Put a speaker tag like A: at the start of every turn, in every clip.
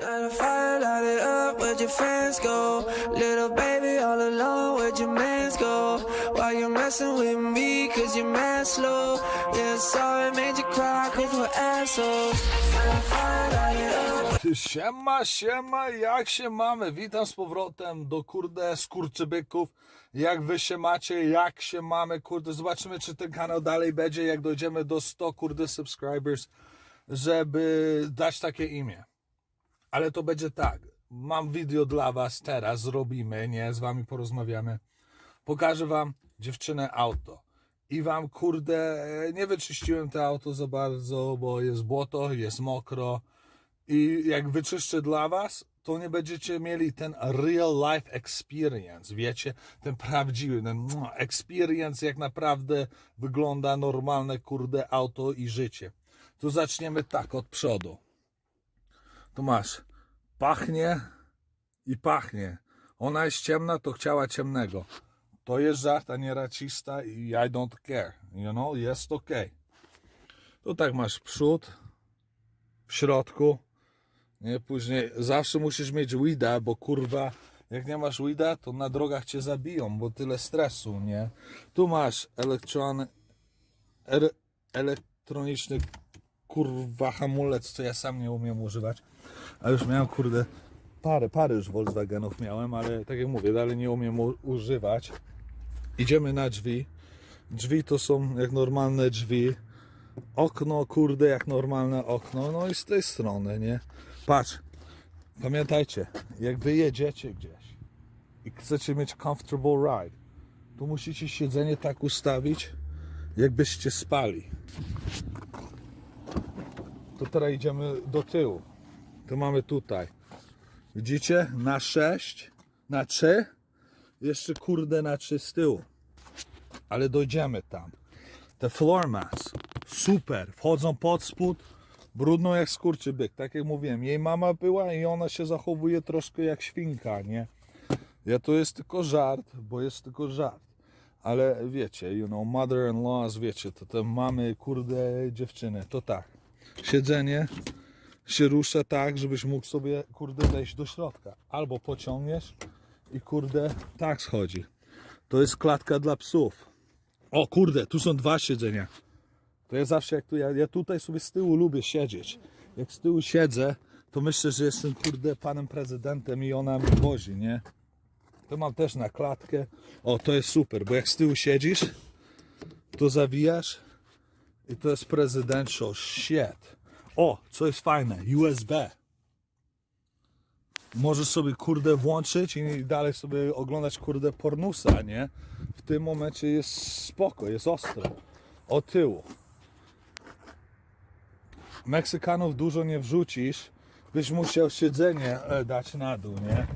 A: Light a fire, light it up, where'd your friends go? Little baby all alone, where'd your mans go? Why you messing with me, cause you're mad slow Yeah, sorry, made you cry, cause we're assholes a fire, light it up
B: Siema, siema, jak się mamy? Witam z powrotem do kurde skurczybyków. Jak wy się macie, jak się mamy, kurde, zobaczymy czy ten kanał dalej będzie, jak dojdziemy do 100 kurde subscribers, żeby dać takie imię. Ale to będzie tak, mam video dla was teraz, zrobimy, nie, z wami porozmawiamy. Pokażę wam dziewczynę auto. I wam, kurde, nie wyczyściłem to auto za bardzo, bo jest błoto, jest mokro. I jak wyczyszczę dla was, to nie będziecie mieli ten real life experience, wiecie? Ten prawdziwy, ten experience, jak naprawdę wygląda normalne, kurde, auto i życie. To zaczniemy tak, od przodu. Tu masz, pachnie i pachnie. Ona jest ciemna, to chciała ciemnego. To jest żart, a nie racista i I don't care. You know, jest ok. Tu tak masz przód, w środku. Nie, później zawsze musisz mieć weeda, bo kurwa, jak nie masz weeda, to na drogach cię zabiją, bo tyle stresu, nie? Tu masz er, elektroniczny kurwa hamulec, co ja sam nie umiem używać. A już miałem kurde parę, parę już Volkswagenów miałem, ale tak jak mówię, dalej nie umiem używać. Idziemy na drzwi. Drzwi to są jak normalne drzwi. Okno, kurde, jak normalne okno. No i z tej strony, nie? Patrz, pamiętajcie, jak wy jedziecie gdzieś i chcecie mieć comfortable ride, to musicie siedzenie tak ustawić, jakbyście spali. To teraz idziemy do tyłu. To mamy tutaj. Widzicie? Na 6, na 3, jeszcze kurde na 3 z tyłu. Ale dojdziemy tam. Te floor mats, super, wchodzą pod spód, brudno jak skurczybyk. Tak jak mówiłem, jej mama była i ona się zachowuje troszkę jak świnka, nie? Ja to jest tylko żart, bo jest tylko żart. Ale wiecie, you know, mother-in-laws, wiecie, to te mamy, kurde, dziewczyny, to tak. Siedzenie się rusza tak, żebyś mógł sobie, kurde, wejść do środka. Albo pociągniesz i, kurde, tak schodzi. To jest klatka dla psów. O kurde, tu są dwa siedzenia. To ja zawsze jak tu, ja, ja tutaj sobie z tyłu lubię siedzieć. Jak z tyłu siedzę, to myślę, że jestem kurde panem prezydentem i ona mnie wozi, nie? To mam też na klatkę. O, to jest super, bo jak z tyłu siedzisz, to zawijasz i to jest presidential shit. O, co jest fajne, USB. Możesz sobie kurde włączyć i dalej sobie oglądać kurde pornusa, nie? W tym momencie jest spoko, jest ostro. O tyłu. Meksykanów dużo nie wrzucisz, byś musiał siedzenie e, dać na dół, nie?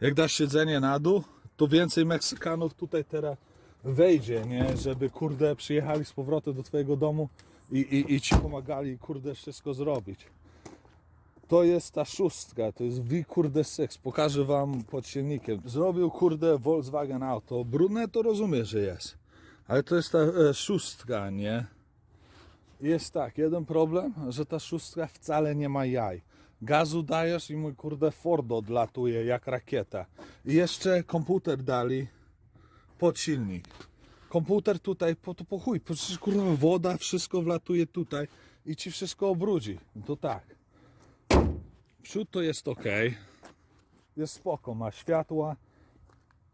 B: Jak dasz siedzenie na dół, to więcej Meksykanów tutaj teraz wejdzie, nie? Żeby kurde przyjechali z powrotem do twojego domu i, i, i ci pomagali kurde wszystko zrobić. To jest ta szóstka, to jest V kurde 6. Pokażę wam pod silnikiem. Zrobił kurde Volkswagen Auto. Brudne to rozumiem, że jest. Ale to jest ta e, szóstka, nie? Jest tak, jeden problem, że ta szóstka wcale nie ma jaj. Gazu dajesz i mój kurde Ford odlatuje jak rakieta. I jeszcze komputer dali pod silnik. Komputer tutaj, po to po chuj, przecież kurwa woda, wszystko wlatuje tutaj i ci wszystko obrudzi. No To tak. Przód to jest ok. Jest spoko, ma światła,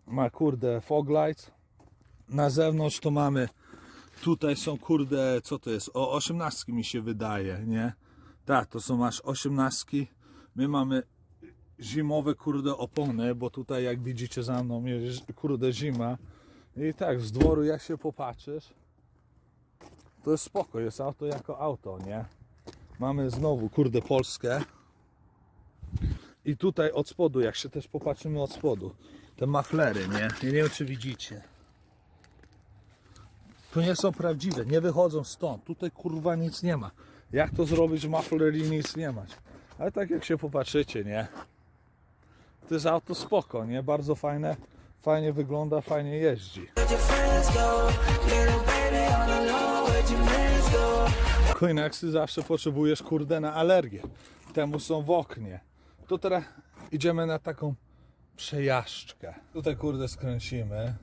B: ma kurde fog lights. Na zewnątrz to mamy, tutaj są kurde, co to jest, o 18 mi się wydaje, nie? Tak, to są aż 18. My mamy zimowe kurde opony, bo tutaj jak widzicie za mną jest kurde zima. I tak, z dworu jak się popatrzysz, to jest spoko, jest auto jako auto, nie? Mamy znowu kurde Polskę. I tutaj od spodu, jak się też popatrzymy od spodu, te maflery, nie? Nie wiem czy widzicie. To nie są prawdziwe, nie wychodzą stąd. Tutaj kurwa nic nie ma. Jak to zrobić w mafler i nic nie mać? Ale tak jak się popatrzycie, nie? To jest auto spoko, nie? Bardzo fajne, fajnie wygląda, fajnie jeździ. Kleenexy zawsze potrzebujesz kurde na alergię. Temu są w oknie. To teraz idziemy na taką przejażdżkę. Tutaj kurde skręcimy.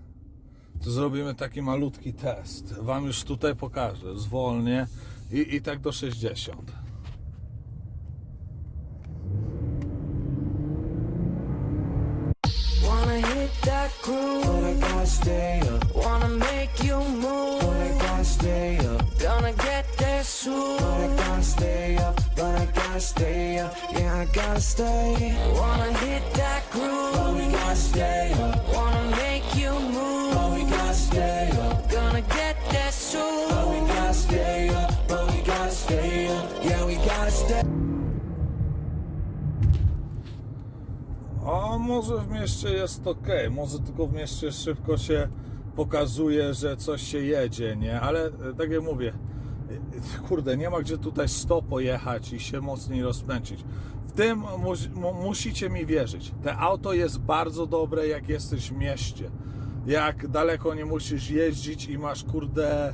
B: To zrobimy taki malutki test. Wam już tutaj pokażę. Zwolnię i, i tak do 60.
A: Groove, but I gotta stay up. Wanna make you move, but I gotta stay up. Gonna get there soon, but I gotta stay up. But I gotta stay up. Yeah, I gotta stay. Wanna hit that groove, but we gotta stay up.
B: A może w mieście jest ok, może tylko w mieście szybko się pokazuje, że coś się jedzie, nie? Ale e, tak jak mówię, e, kurde, nie ma gdzie tutaj 100 pojechać i się mocniej rozpędzić. W tym mu, musicie mi wierzyć. Te auto jest bardzo dobre, jak jesteś w mieście. Jak daleko nie musisz jeździć i masz, kurde,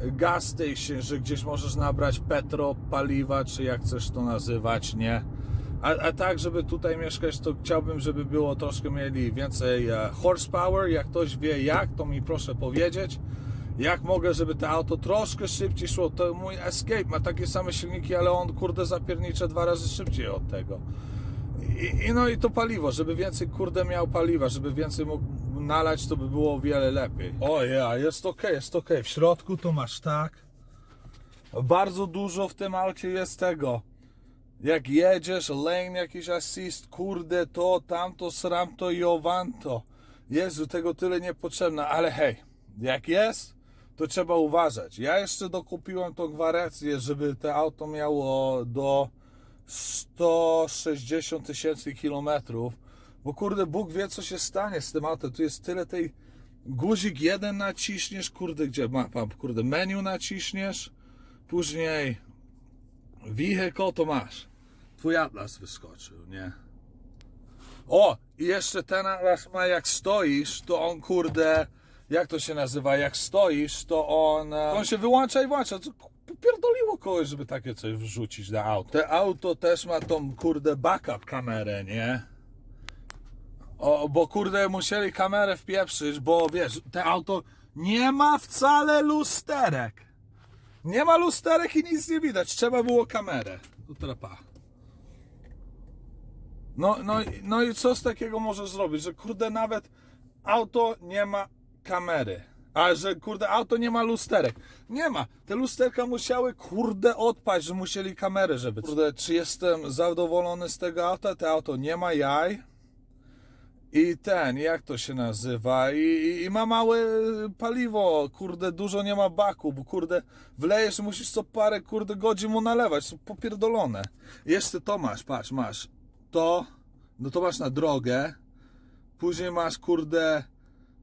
B: gas station, że gdzieś możesz nabrać petro, paliwa, czy jak chcesz to nazywać, nie? A, a tak, żeby tutaj mieszkać, to chciałbym, żeby było troszkę mieli więcej e, horsepower. Jak ktoś wie jak, to mi proszę powiedzieć. Jak mogę, żeby to auto troszkę szybciej szło. To mój Escape ma takie same silniki, ale on kurde zapiernicze dwa razy szybciej od tego. I, I no i to paliwo, żeby więcej kurde miał paliwa, żeby więcej mógł nalać, to by było o wiele lepiej. O ja, jest ok, jest ok. W środku to masz tak. Bardzo dużo w tym aucie jest tego. Jak jedziesz, lane jakiś assist, kurde to, tamto, sramto i owanto. Jezu, tego tyle niepotrzebne, ale hej, jak jest, to trzeba uważać. Ja jeszcze dokupiłem tą gwarancję, żeby to auto miało do 160 tysięcy kilometrów, bo kurde, Bóg wie, co się stanie z tym autem. Tu jest tyle tej... Guzik jeden naciśniesz, kurde, gdzie ma, mam, kurde, menu naciśniesz, później Vehicle to masz. Twój atlas wyskoczył, nie? O! I jeszcze ten atlas ma jak stoisz, to on kurde. Jak to się nazywa? Jak stoisz, to on. e, On się wyłącza i włącza. Co Pierdoliło kogoś, żeby takie coś wrzucić na auto. Te auto też ma tą kurde backup kamerę, nie? O, bo kurde musieli kamerę wpieprzyć, bo wiesz, te auto nie ma wcale lusterek. Nie ma lusterek i nic nie widać. Trzeba było kamerę. Tu teraz pa. No, no, no i co z takiego możesz zrobić, że kurde nawet auto nie ma kamery. A że kurde auto nie ma lusterek. Nie ma. Te lusterka musiały kurde odpaść, że musieli kamerę, żeby. Kurde, czy jestem zadowolony z tego auta? To auto nie ma jaj. I ten, jak to się nazywa? I, i, I ma małe paliwo, kurde, dużo nie ma baku, bo kurde, wlejesz, musisz co parę, kurde, godzin mu nalewać, są popierdolone. Jeszcze to masz, patrz, masz to, no to masz na drogę, później masz, kurde,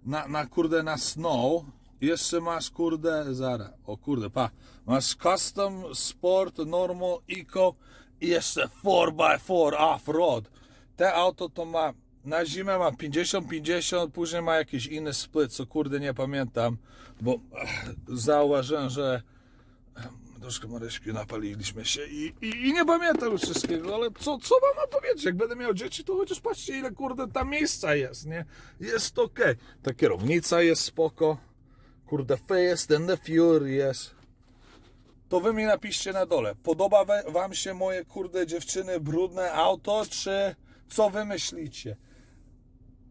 B: na, na kurde, na snow, jeszcze masz, kurde, zara, o kurde, pa, masz custom, sport, normal, eco i jeszcze 4x4 off-road. Te auto to ma na zimę ma 50-50, później ma jakiś inny split, co kurde nie pamiętam, bo zauważyłem, że troszkę Maryśki napaliliśmy się i, i, i nie pamiętam już wszystkiego, ale co, co wam mam powiedzieć? Jak będę miał dzieci, to chociaż patrzcie ile kurde tam miejsca jest, nie? Jest ok. Ta kierownica jest spoko. Kurde Fast and the Furious. To wy mi napiszcie na dole. Podoba wam się moje kurde dziewczyny brudne auto, czy co wy myślicie?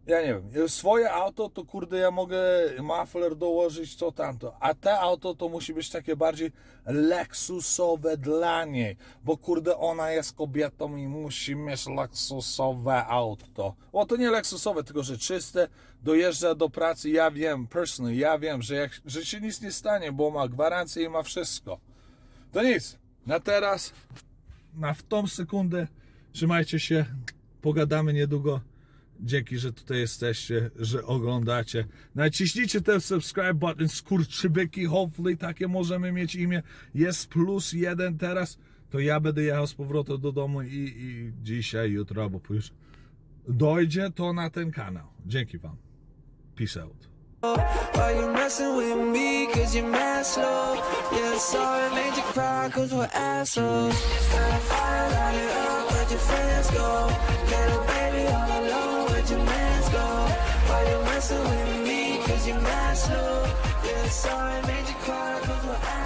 B: Ja nie wiem. Swoje auto to kurde ja mogę muffler dołożyć, co tamto. A te auto to musi być takie bardziej lexusowe dla niej. Bo kurde ona jest kobietą i musi mieć lexusowe auto. O to nie lexusowe, tylko że czyste. Dojeżdża do pracy. Ja wiem, personally, ja wiem, że, jak, że się nic nie stanie, bo ma gwarancję i ma wszystko. To nic. Na teraz, na w tą sekundę, trzymajcie się. Pogadamy niedługo. Dzięki, że tutaj jesteście, że oglądacie. Naciśnijcie ten subscribe button, skurczybyki, hopefully takie możemy mieć imię. Jest plus jeden teraz, to ja będę jechał z powrotem do domu i, i dzisiaj, jutro albo już dojdzie to na ten kanał. Dzięki wam. Peace out.
A: Why you messing with me? Cause. Yeah, sorry, made you cry cause we're assholes. Fire, light it up, where'd your friends go? Baby, all alone, where'd your mans go? Why you messing with me? Cause you're mad slow. Yeah, sorry, made you cry, cause we're